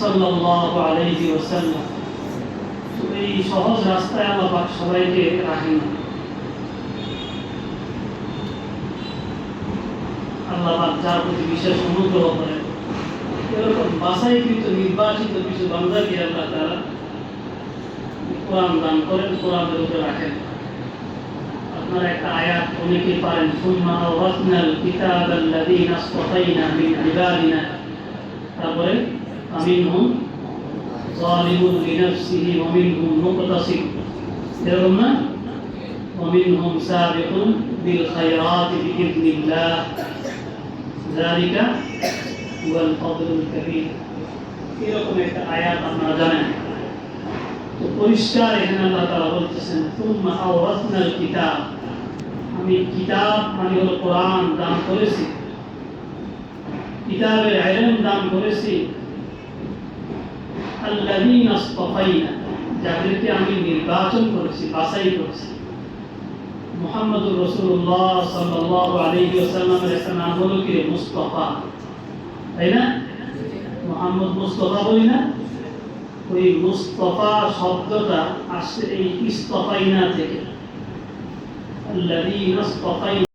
সাল্লাল্লাহু এই সহজ রাস্তায় আল্লাহ সবাইকে রাখেন। আল্লাহ যার প্রতি বিশেষ অনুগ্রহ করেন এরকম বাছাইকৃত নির্বাচিত কিছু বান্দাকে আল্লাহ তারা কোরআন দান করেন, কোরআনের উপরে রাখেন। আপনারা একটা আয়াত অনেকেই পারেন, সুম্মা আওরাসনাল কিতাবাল লাযীনা আসতাফাইনা মিন ইবাদিনা। তারপরে আমিনহুম যালিমুন লিনাফসিহি ওয়া মিনহুম মুকতাসিদ এরকম না ومنهم سابق بالخيرات بإذن الله ذلك هو الفضل الكبير এরকম একটা আয়াত আপনারা জানেন তো পরিষ্কার এখানে আল্লাহ তাআলা বলতেছেন তুম্মা আওরাসনাল কিতাব আমি কিতাব মানে হলো কোরআন দান করেছি কিতাবের ইলম দান করেছি আল্লাযীনা আসতাফাইনা, যাদেরকে আমি নির্বাচন করেছি, বাছাই করেছি। মুহাম্মদুর রাসূলুল্লাহ সাল্লাল্লাহু আলাইহি ওয়াসাল্লামের একটা নাম হলো কি মুস্তাফা। তাই না? মোহাম্মদ মুস্তফা বলি না? ওই মুস্তফা শব্দটা আসছে এই ইস্তফাইনা থেকে। আল্লাযীনা ইস্তফাইনা